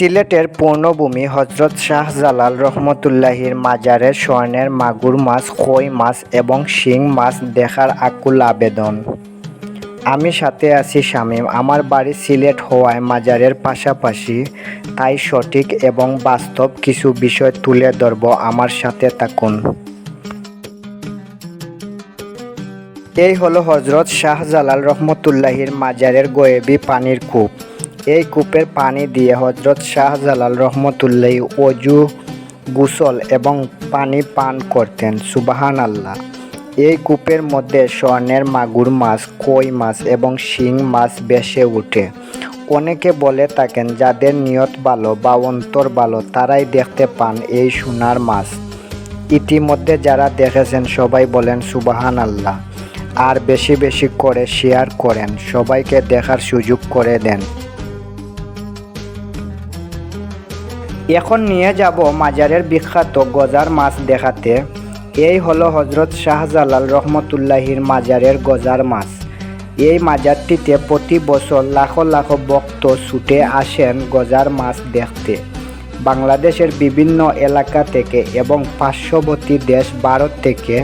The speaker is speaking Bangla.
সিলেটের পূর্ণভূমি হজরত শাহজালাল রহমতুল্লাহির মাজারে স্বর্ণের মাগুর মাছ কই মাছ এবং শিং মাছ দেখার আকুল আবেদন। আমি সাথে আছি শামীম। আমার বাড়ি সিলেট হওয়ায় মাজারের পাশাপাশি তাই সঠিক এবং বাস্তব কিছু বিষয় তুলে ধরব। আমার সাথে থাকুন। এই হলো হজরত শাহজালাল রহমতুল্লাহির মাজারের গোয়েবি পানির কূপ। এই কূপের পানি দিয়ে হজরত শাহজালাল রহমতুল্লাহি অজু গুসল এবং পানি পান করতেন সুবাহান আল্লাহ এই কূপের মধ্যে স্বর্ণের মাগুর মাছ, কই মাছ এবং শিং মাছ বেসে ওঠে অনেকে বলে থাকেন, যাদের নিয়ত ভালো বা অন্তর ভালো, তারাই দেখতে পান এই সোনার মাছ। ইতিমধ্যে যারা দেখেছেন, সবাই বলেন সুবাহান আল্লাহ আর বেশি বেশি করে শেয়ার করেন, সবাইকে দেখার সুযোগ করে দেন। এখন নিয়ে যাব মাজারের বিখ্যাত গজার মাছ দেখাতে। এই হলো হজরত শাহজালাল রহমতুল্লাহির মাজারের গজার মাছ। এই মাজারটিতে প্রতি বছর লাখো লাখো ভক্ত ছুটে আসেন গজার মাছ দেখতে। বাংলাদেশের বিভিন্ন এলাকা থেকে এবং পার্শ্ববর্তী দেশ ভারত থেকে